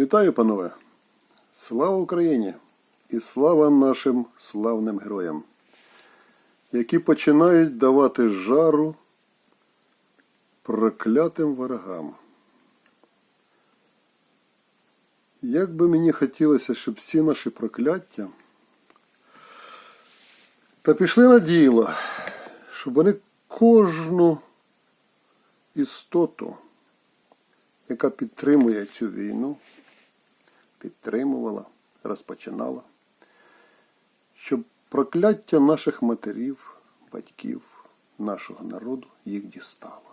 Вітаю, панове! Слава Україні і слава нашим славним героям, які починають давати жару проклятим ворогам. Як би мені хотілося, щоб всі наші прокляття та пішли на діло, щоб вони кожну істоту, яка підтримує цю війну, підтримувала, розпочинала, щоб прокляття наших матерів, батьків, нашого народу їх дістало.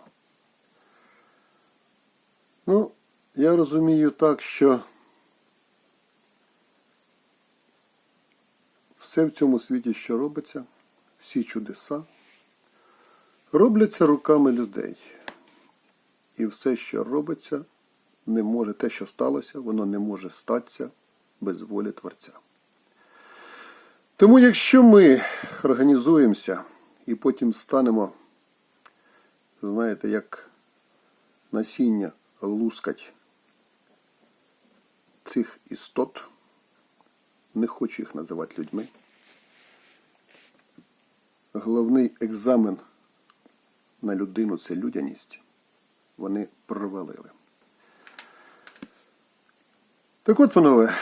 Ну, я розумію так, що все в цьому світі, що робиться, всі чудеса, робляться руками людей. І все, що робиться, не може, те, що сталося, воно не може статися без волі Творця. Тому якщо ми організуємося і потім станемо, знаєте, як насіння лускать цих істот, не хочу їх називати людьми. Головний екзамен на людину це людяність. Вони провалили. Так от, панове,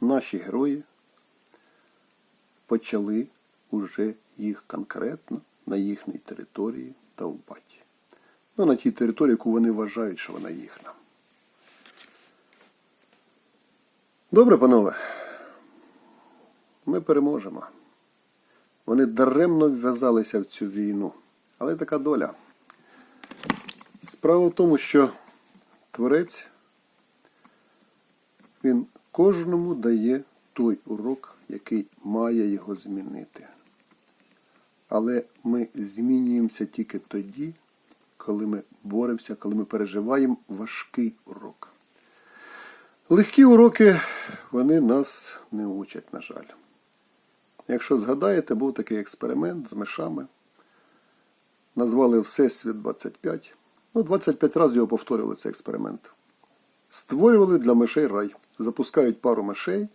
наші герої почали уже їх конкретно на їхній території та баті. Ну, на тій території, яку вони вважають, що вона їхня. Добре, панове. Ми переможемо. Вони даремно вв'язалися в цю війну. Але така доля. Справа в тому, що творець він кожному дає той урок, який має його змінити. Але ми змінюємося тільки тоді, коли ми боремося, коли ми переживаємо важкий урок. Легкі уроки вони нас не учать, на жаль. Якщо згадаєте, був такий експеримент з мишами. Назвали Всесвіт 25. Ну, 25 разів його повторювали цей експеримент. Створювали для мишей рай. Запускають пару мишей.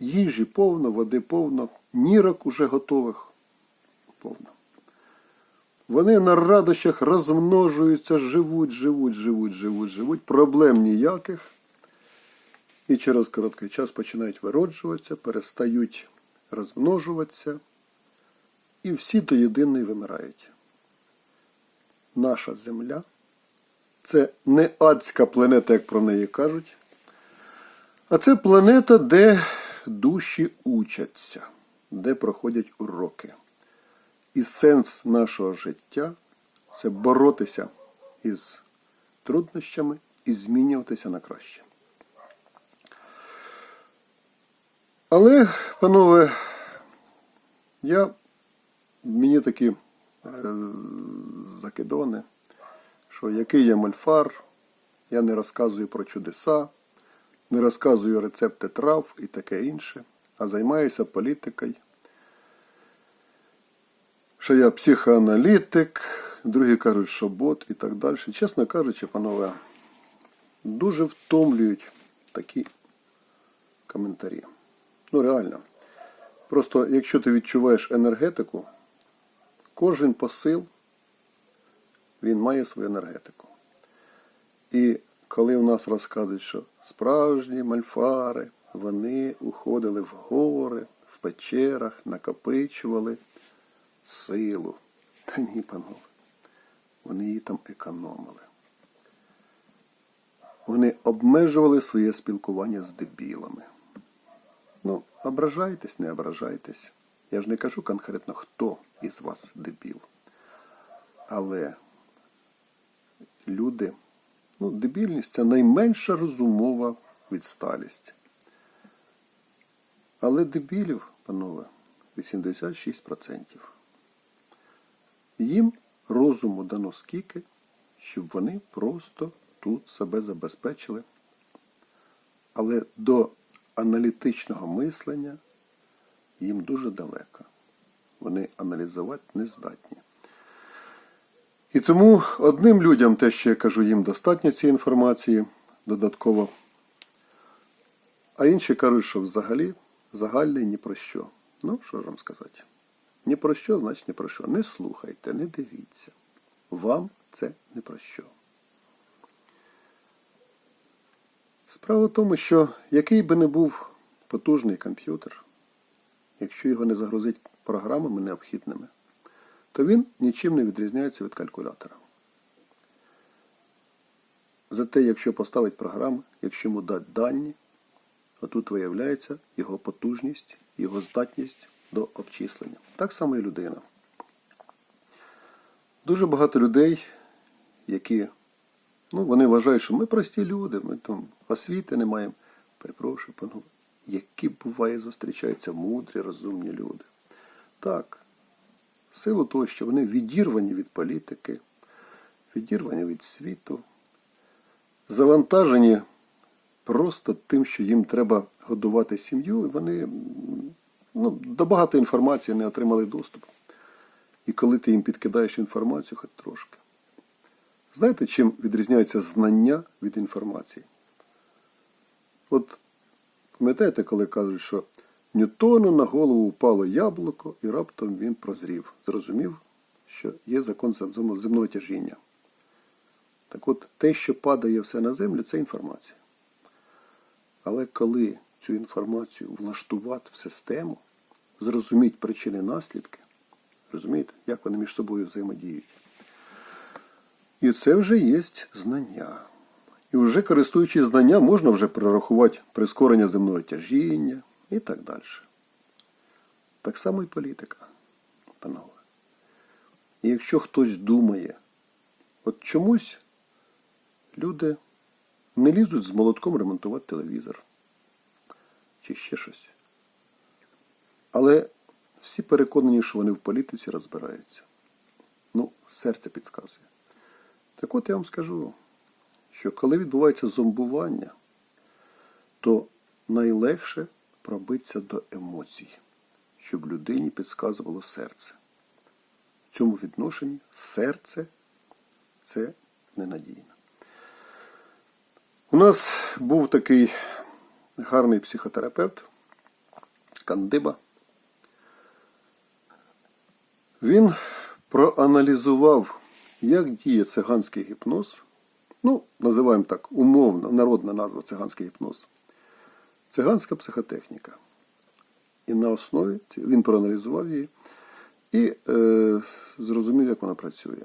Їжі повно, води повно, нірок уже готових повно. Вони на радощах розмножуються, живуть, живуть, живуть, живуть, живуть. Проблем ніяких. І через короткий час починають вироджуватися, перестають розмножуватися. І всі до єдиної вимирають. Наша Земля це не адська планета, як про неї кажуть, а це планета, де душі учаться, де проходять уроки. І сенс нашого життя це боротися із труднощами і змінюватися на краще. Але, панове, я мені такі е, закидони, що який я мольфар, я не розказую про чудеса, не розказую рецепти трав і таке інше, а займаюся політикою. Що я психоаналітик, другі кажуть, що бот і так далі. Чесно кажучи, панове, дуже втомлюють такі коментарі. Ну, реально. Просто якщо ти відчуваєш енергетику, кожен посил, він має свою енергетику. І коли в нас розказують, що справжні мальфари, вони уходили в гори, в печерах, накопичували силу. Та ні, панове. Вони її там економили. Вони обмежували своє спілкування з дебілами. Ну, ображайтесь, не ображайтесь. Я ж не кажу конкретно, хто із вас дебіл. Але люди, ну, дебільність це найменша розумова відсталість. Але дебілів, панове, 86%. Їм розуму дано скільки, щоб вони просто тут себе забезпечили. Але до аналітичного мислення їм дуже далеко. Вони аналізувати не здатні. І тому одним людям те, що я кажу, їм достатньо цієї інформації додатково. А інші кажуть, що взагалі загальний ні про що. Ну, що ж вам сказати? Ні про що, значить ні про що. Не слухайте, не дивіться. Вам це не про що. Справа в тому, що який би не був потужний комп'ютер, якщо його не загрузить програмами необхідними, то він нічим не відрізняється від калькулятора. Зате, якщо поставить програму, якщо йому дати дані, отут виявляється його потужність, його здатність до обчислення. Так само і людина. Дуже багато людей, які ну, вони вважають, що ми прості люди, ми там освіти не маємо. Перепрошую, пану, які буває зустрічаються мудрі, розумні люди. Так, в силу того, що вони відірвані від політики, відірвані від світу, завантажені просто тим, що їм треба годувати сім'ю, і вони ну, до багато інформації не отримали доступ. І коли ти їм підкидаєш інформацію, хоч трошки. Знаєте, чим відрізняється знання від інформації? От пам'ятаєте, коли кажуть, що Ньютону на голову впало яблуко, і раптом він прозрів. Зрозумів, що є закон земного тяжіння. Так от, те, що падає все на землю, це інформація. Але коли цю інформацію влаштувати в систему, зрозуміти причини наслідки, розумієте, як вони між собою взаємодіють. І це вже є знання. І вже користуючись знання, можна вже прорахувати прискорення земного тяжіння і так далі. Так само і політика, панове. І якщо хтось думає, от чомусь люди не лізуть з молотком ремонтувати телевізор чи ще щось. Але всі переконані, що вони в політиці розбираються. Ну, серце підказує. Так от я вам скажу, що коли відбувається зомбування, то найлегше пробитися до емоцій, щоб людині підказувало серце. В цьому відношенні серце це ненадійно. У нас був такий гарний психотерапевт Кандиба. Він проаналізував, як діє циганський гіпноз. Ну, називаємо так умовно, народна назва циганський гіпноз. Циганська психотехніка. І на основі він проаналізував її і е, зрозумів, як вона працює.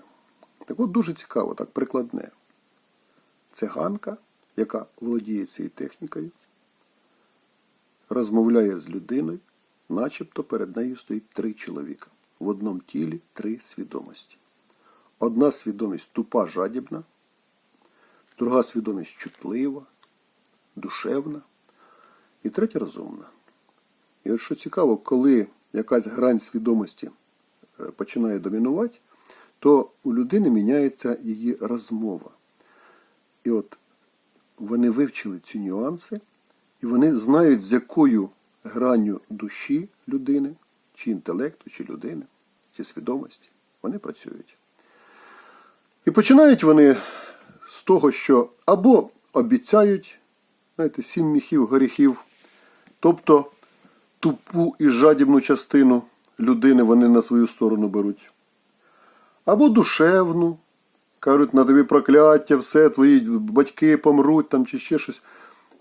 Так от дуже цікаво, так прикладне. Циганка, яка володіє цією технікою, розмовляє з людиною, начебто перед нею стоїть три чоловіка. В одному тілі три свідомості. Одна свідомість тупа, жадібна, друга свідомість чутлива, душевна, і третя розумна. І от що цікаво, коли якась грань свідомості е, починає домінувати, то у людини міняється її розмова. І от вони вивчили ці нюанси, і вони знають, з якою гранню душі людини, чи інтелекту, чи людини, чи свідомості вони працюють. І починають вони з того, що або обіцяють, знаєте, сім міхів горіхів, тобто тупу і жадібну частину людини вони на свою сторону беруть, або душевну, кажуть, на тобі прокляття, все, твої батьки помруть там чи ще щось,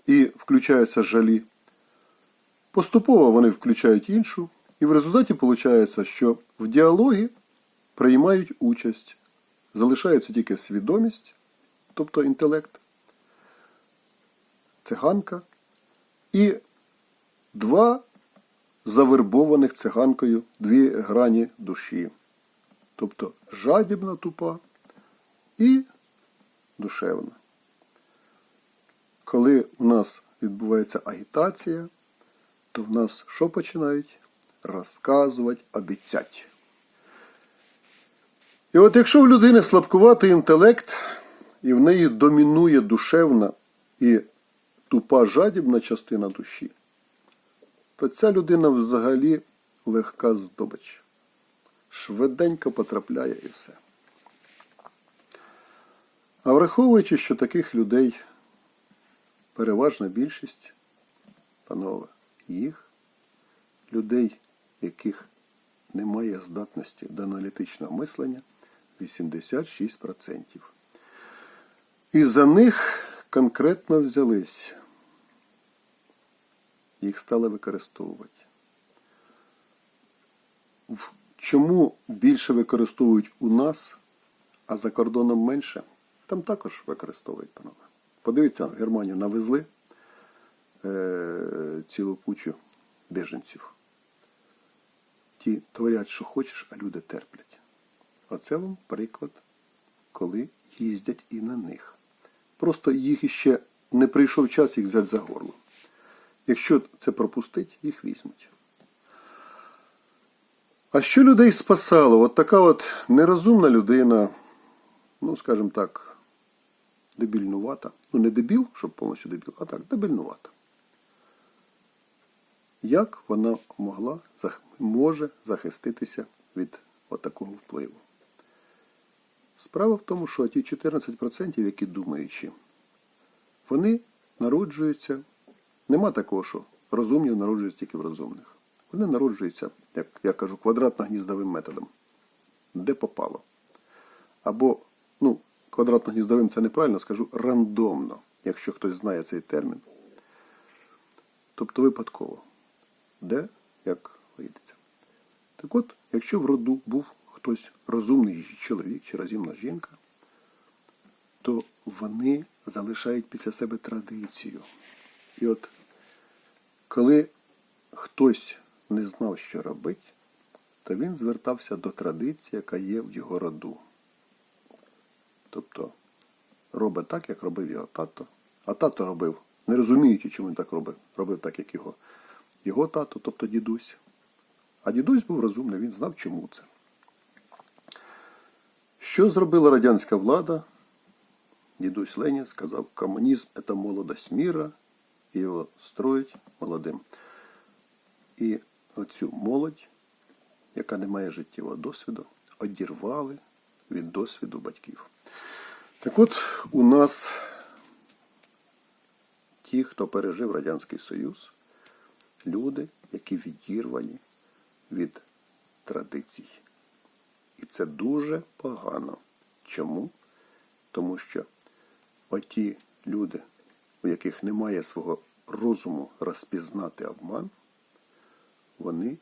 і включаються жалі. Поступово вони включають іншу, і в результаті виходить, що в діалогі приймають участь. Залишається тільки свідомість, тобто інтелект, циганка і два завербованих циганкою дві грані душі. Тобто жадібна тупа і душевна. Коли у нас відбувається агітація, то в нас що починають? Розказувати, обіцять. І от якщо в людини слабкуватий інтелект, і в неї домінує душевна і тупа жадібна частина душі, то ця людина взагалі легка здобич. Швиденько потрапляє і все. А враховуючи, що таких людей переважна більшість, панове, їх, людей, яких немає здатності до аналітичного мислення, 86%. І за них конкретно взялись. Їх стали використовувати. Чому більше використовують у нас, а за кордоном менше? Там також використовують, панове. Подивіться, в Германію навезли е, цілу кучу біженців. Ті творять, що хочеш, а люди терплять. Оце вам приклад, коли їздять і на них. Просто їх іще не прийшов час їх взяти за горло. Якщо це пропустить, їх візьмуть. А що людей спасало? От така от нерозумна людина, ну, скажімо так, дебільнувата. Ну, не дебіл, щоб повністю дебіл, а так, дебільнувата. Як вона могла, може захиститися від отакого впливу? Справа в тому, що ті 14%, які думаючі, вони народжуються. Нема такого, що розумні народжуються тільки в розумних. Вони народжуються, як я кажу, квадратно-гніздовим методом. Де попало. Або, ну, квадратно-гніздовим це неправильно, скажу рандомно, якщо хтось знає цей термін. Тобто випадково. Де, як вийдеться. Так от, якщо в роду був хтось розумний чоловік чи розумна жінка, то вони залишають після себе традицію. І от коли хтось не знав, що робити, то він звертався до традиції, яка є в його роду. Тобто робить так, як робив його тато. А тато робив, не розуміючи, чому він так робив, робив так, як його, його тато, тобто дідусь. А дідусь був розумний, він знав, чому це. Що зробила радянська влада? Дідусь Ленін сказав, комунізм – це молодость міра, його строїть молодим. І оцю молодь, яка не має життєвого досвіду, одірвали від досвіду батьків. Так от у нас ті, хто пережив Радянський Союз, люди, які відірвані від традицій. І це дуже погано. Чому? Тому що оті люди, у яких немає свого розуму розпізнати обман, вони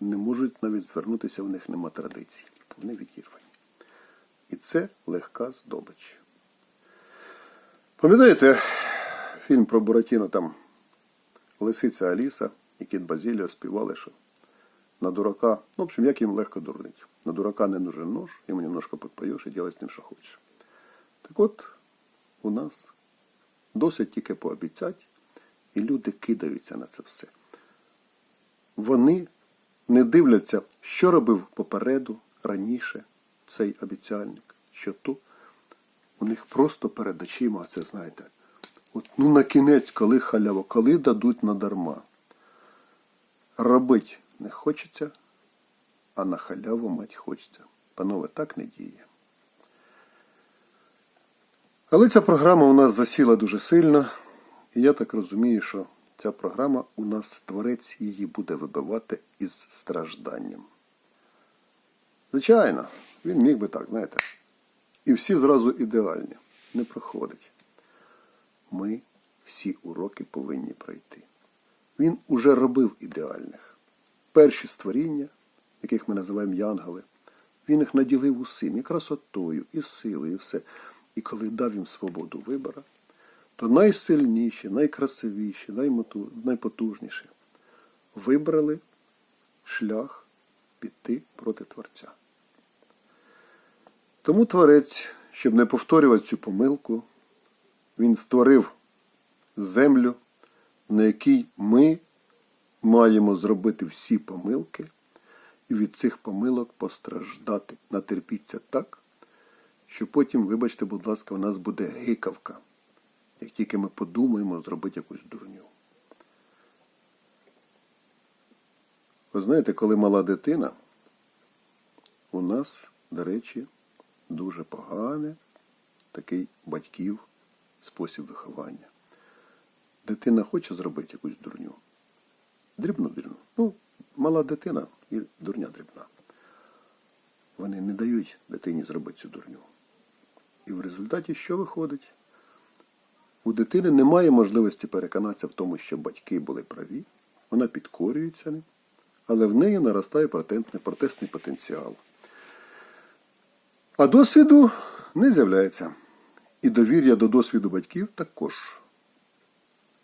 не можуть навіть звернутися, в них нема традицій. Вони відірвані. І це легка здобич. Пам'ятаєте фільм про Буратіно там Лисиця Аліса і кіт Базіліо співали, що на дурака, ну, в общем, як їм легко дурнить. На дурака не нужен нож, ему немножко подпоешь і делай з ним, що хочеш. Так от, у нас досить тільки пообіцять, і люди кидаються на це все. Вони не дивляться, що робив попереду, раніше цей обіцяльник, що то у них просто перед очима, це знаєте, от, ну на кінець, коли халява, коли дадуть надарма. Робить не хочеться, а на халяву мать хочеться. Панове, так не діє. Але ця програма у нас засіла дуже сильно, і я так розумію, що ця програма у нас творець її буде вибивати із стражданням. Звичайно, він міг би так, знаєте. І всі зразу ідеальні. Не проходить. Ми всі уроки повинні пройти. Він уже робив ідеальних. Перші створіння, яких ми називаємо янголи, він їх наділив усім, і красотою, і силою, і все. І коли дав їм свободу вибора, то найсильніші, найкрасивіші, найпотужніші вибрали шлях піти проти Творця. Тому Творець, щоб не повторювати цю помилку, він створив землю, на якій ми маємо зробити всі помилки і від цих помилок постраждати. Натерпіться так, що потім, вибачте, будь ласка, у нас буде гикавка, як тільки ми подумаємо зробити якусь дурню. Ви знаєте, коли мала дитина, у нас, до речі, дуже погане такий батьків спосіб виховання. Дитина хоче зробити якусь дурню. Дрібну дрібну. Ну, мала дитина і дурня дрібна. Вони не дають дитині зробити цю дурню. І в результаті що виходить? У дитини немає можливості переконатися в тому, що батьки були праві, вона підкорюється ним, але в неї наростає протестний, протестний потенціал. А досвіду не з'являється. І довір'я до досвіду батьків також.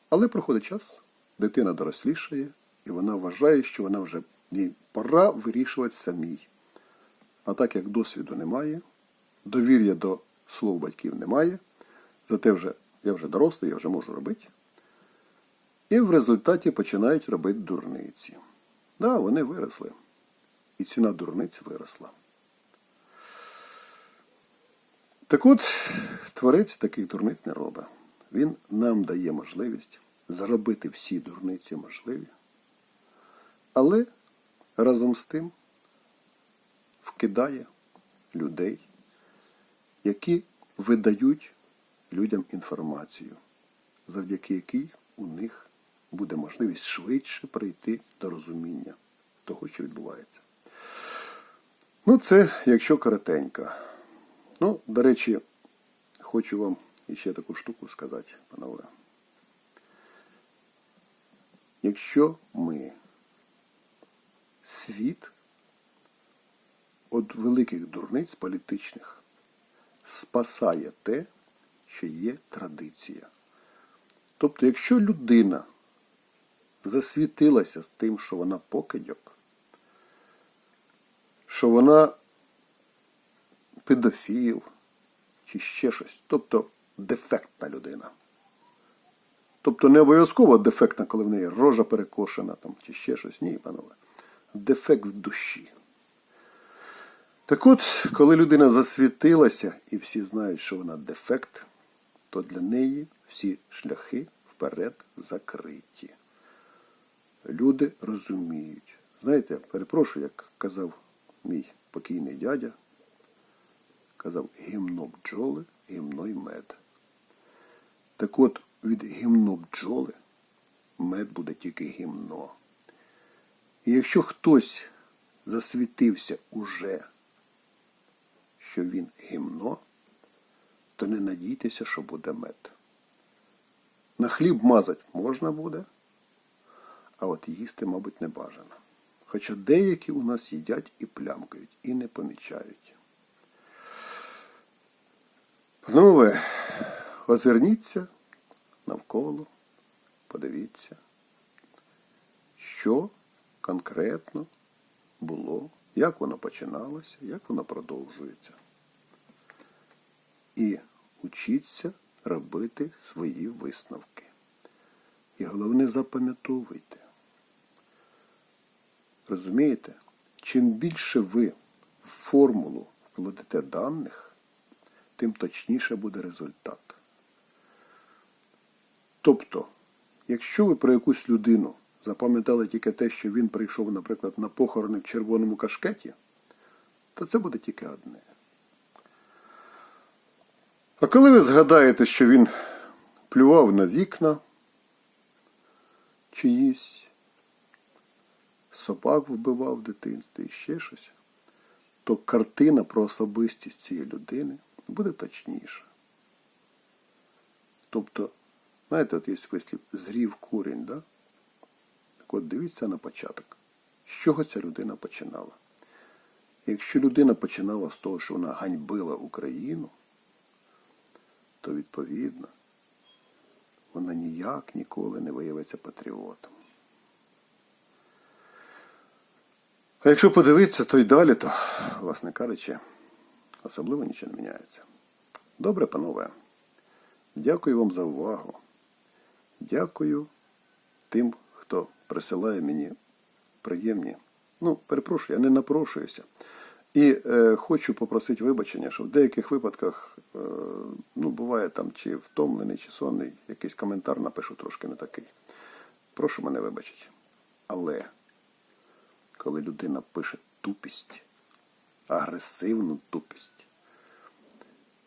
Але проходить час, дитина дорослішає, і вона вважає, що вона вже їй пора вирішувати самій. А так як досвіду немає, довір'я до слов батьків немає, зате вже я вже дорослий, я вже можу робити. І в результаті починають робити дурниці. Да, вони виросли. І ціна дурниць виросла. Так от, творець такий дурниць не робить. Він нам дає можливість зробити всі дурниці можливі, але разом з тим вкидає людей, які видають людям інформацію, завдяки якій у них буде можливість швидше прийти до розуміння того, що відбувається. Ну, це якщо коротенько. Ну, до речі, хочу вам іще таку штуку сказати, панове. Якщо ми світ від великих дурниць політичних спасає те, що є традиція. Тобто, якщо людина засвітилася з тим, що вона покидьок, що вона педофіл чи ще щось, тобто дефектна людина. Тобто не обов'язково дефектна, коли в неї рожа перекошена там, чи ще щось. Ні, панове. Дефект в душі. Так от, коли людина засвітилася і всі знають, що вона дефект, то для неї всі шляхи вперед закриті. Люди розуміють. Знаєте, перепрошую, як казав мій покійний дядя, казав гімно бджоли, гімно й мед. Так от від гімно бджоли мед буде тільки гімно. І якщо хтось засвітився уже, що він гімно, то не надійтеся, що буде мед. На хліб мазати можна буде, а от їсти, мабуть, не бажано. Хоча деякі у нас їдять і плямкають, і не помічають. Панове, озирніться навколо, подивіться, що конкретно було, як воно починалося, як воно продовжується. І учіться робити свої висновки. І головне запам'ятовуйте. Розумієте, чим більше ви в формулу вкладете даних, тим точніше буде результат. Тобто, якщо ви про якусь людину запам'ятали тільки те, що він прийшов, наприклад, на похорони в червоному кашкеті, то це буде тільки одне. А коли ви згадаєте, що він плював на вікна чиїсь, собак вбивав в дитинстві і ще щось, то картина про особистість цієї людини буде точніша. Тобто, знаєте, от є вислів зрів курінь, да? Так от дивіться на початок. З чого ця людина починала? Якщо людина починала з того, що вона ганьбила Україну, то відповідно вона ніяк ніколи не виявиться патріотом. А якщо подивитися, то й далі, то, власне кажучи, особливо нічого не міняється. Добре, панове. Дякую вам за увагу. Дякую тим, хто присилає мені приємні. Ну, перепрошую, я не напрошуюся. І е, хочу попросити вибачення, що в деяких випадках, ну, буває там чи втомлений, чи сонний, якийсь коментар напишу трошки не такий. Прошу мене вибачити. Але коли людина пише тупість, агресивну тупість,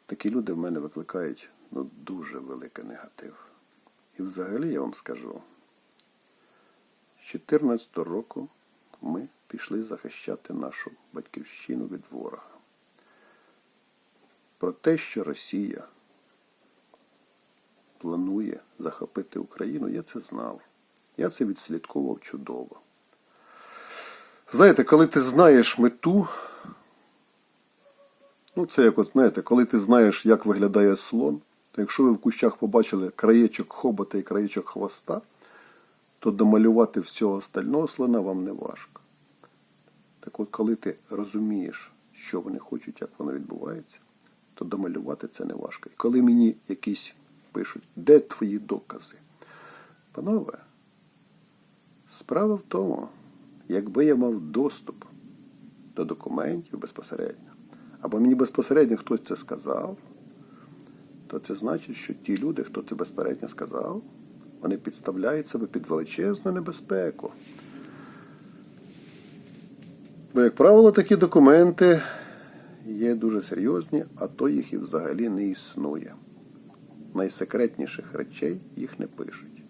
такі люди в мене викликають ну, дуже великий негатив. І взагалі я вам скажу, з 14 року ми пішли захищати нашу батьківщину від ворога. Про те, що Росія планує захопити Україну, я це знав. Я це відслідковував чудово. Знаєте, коли ти знаєш мету, ну це як от, знаєте, коли ти знаєш, як виглядає слон, то якщо ви в кущах побачили краєчок хобота і краєчок хвоста, то домалювати всього остального слона вам не важко. Так от, коли ти розумієш, що вони хочуть, як воно відбувається, то домалювати це не важко. І коли мені якісь пишуть, де твої докази? Панове, справа в тому, якби я мав доступ до документів безпосередньо, або мені безпосередньо хтось це сказав, то це значить, що ті люди, хто це безпосередньо сказав, вони підставляють себе під величезну небезпеку. Бо, як правило, такі документи є дуже серйозні, а то їх і взагалі не існує. Найсекретніших речей їх не пишуть.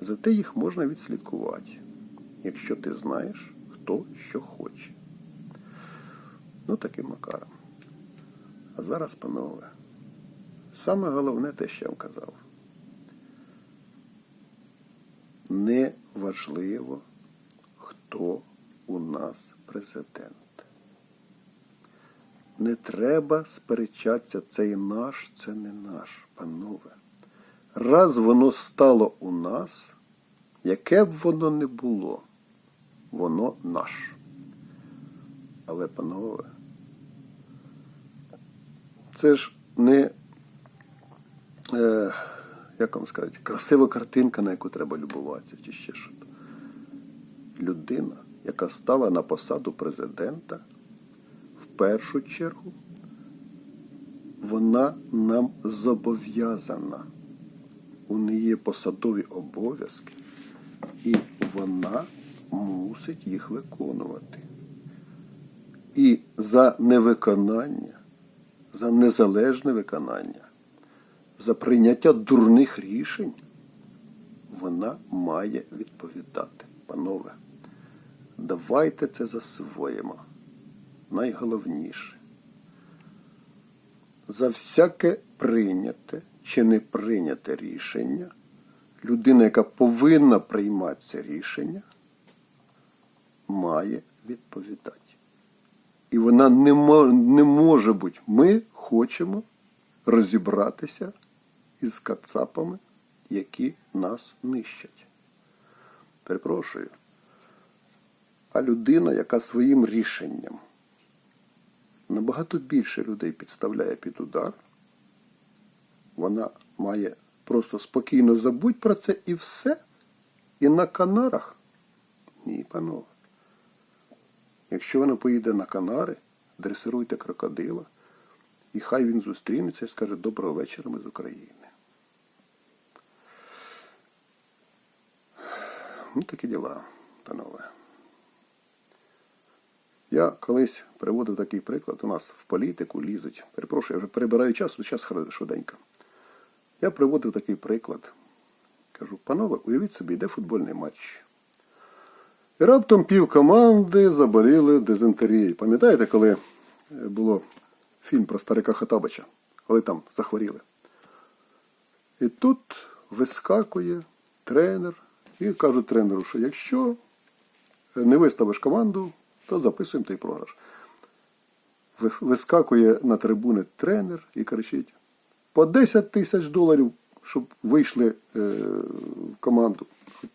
Зате їх можна відслідкувати, якщо ти знаєш, хто що хоче. Ну, таким макаром. А зараз, панове, саме головне те, що я вам казав. Не важливо, хто у нас президент. Не треба сперечатися, це наш, це не наш, панове. Раз воно стало у нас, яке б воно не було, воно наш. Але, панове, це ж не, е, як вам сказати, красива картинка, на яку треба любуватися, чи ще що. Людина, яка стала на посаду президента, першу чергу, вона нам зобов'язана. У неї є посадові обов'язки, і вона мусить їх виконувати. І за невиконання, за незалежне виконання, за прийняття дурних рішень вона має відповідати. Панове, давайте це засвоїмо. Найголовніше. За всяке прийняте чи не прийняте рішення, людина, яка повинна приймати це рішення, має відповідати. І вона не, мо- не може бути. Ми хочемо розібратися із кацапами, які нас нищать. Перепрошую. А людина, яка своїм рішенням набагато більше людей підставляє під удар, вона має просто спокійно забудь про це і все. І на Канарах. Ні, панове. Якщо вона поїде на Канари, дресируйте крокодила, і хай він зустрінеться і скаже доброго вечора ми з України. Ну, такі діла, панове. Я колись приводив такий приклад, у нас в політику лізуть. Перепрошую, я вже перебираю час, час швиденько. Я приводив такий приклад. Кажу, панове, уявіть собі, йде футбольний матч. І раптом пів команди заболіли дизентерією. Пам'ятаєте, коли е, було фільм про старика Хатабича, коли там захворіли? І тут вискакує тренер і кажуть тренеру, що якщо не виставиш команду, то записуємо той програш. Вискакує на трибуни тренер і кричить: по 10 тисяч доларів, щоб вийшли е, в команду,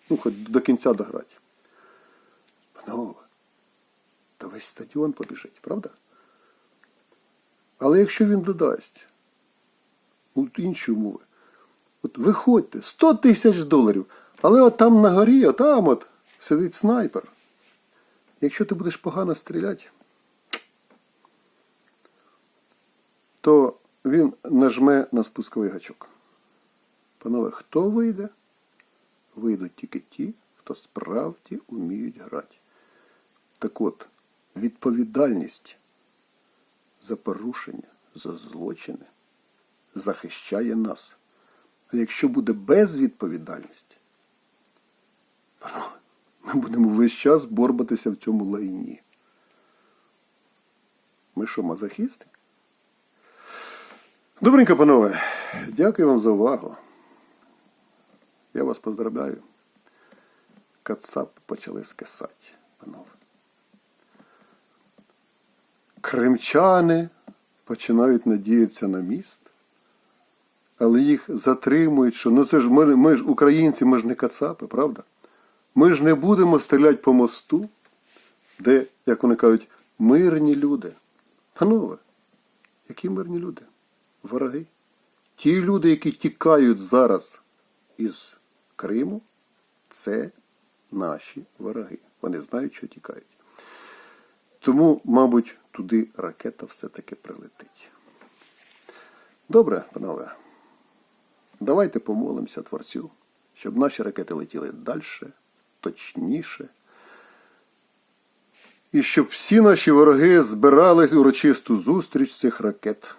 ну, хоч до кінця дограти. Панове, та весь стадіон побіжить, правда? Але якщо він додасть інші умови, от виходьте, 100 тисяч доларів, але от там на горі, отам от сидить снайпер. Якщо ти будеш погано стріляти, то він нажме на спусковий гачок. Панове, хто вийде? Вийдуть тільки ті, хто справді вміють грати. Так от, відповідальність за порушення, за злочини захищає нас. А якщо буде безвідповідальність, ми будемо весь час борбатися в цьому лайні. Ми що, мазохісти? Добренько, панове, дякую вам за увагу. Я вас поздравляю. Кацап почали скисати, панове. Кримчани починають надіятися на міст, але їх затримують, що ну це ж ми, ми ж українці, ми ж не кацапи, правда? Ми ж не будемо стріляти по мосту, де, як вони кажуть, мирні люди. Панове, які мирні люди? Вороги. Ті люди, які тікають зараз із Криму, це наші вороги. Вони знають, що тікають. Тому, мабуть, туди ракета все-таки прилетить. Добре, панове. Давайте помолимося Творцю, щоб наші ракети летіли далі, точніше. І щоб всі наші вороги збирались урочисту зустріч цих ракет.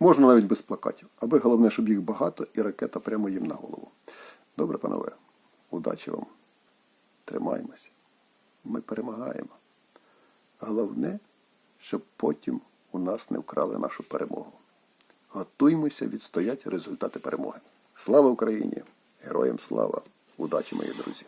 Можна навіть без плакатів, аби головне, щоб їх багато і ракета прямо їм на голову. Добре, панове, удачі вам. Тримаємося. Ми перемагаємо. Головне, щоб потім у нас не вкрали нашу перемогу. Готуймося відстояти результати перемоги. Слава Україні! Героям слава! Удачі, мої друзі!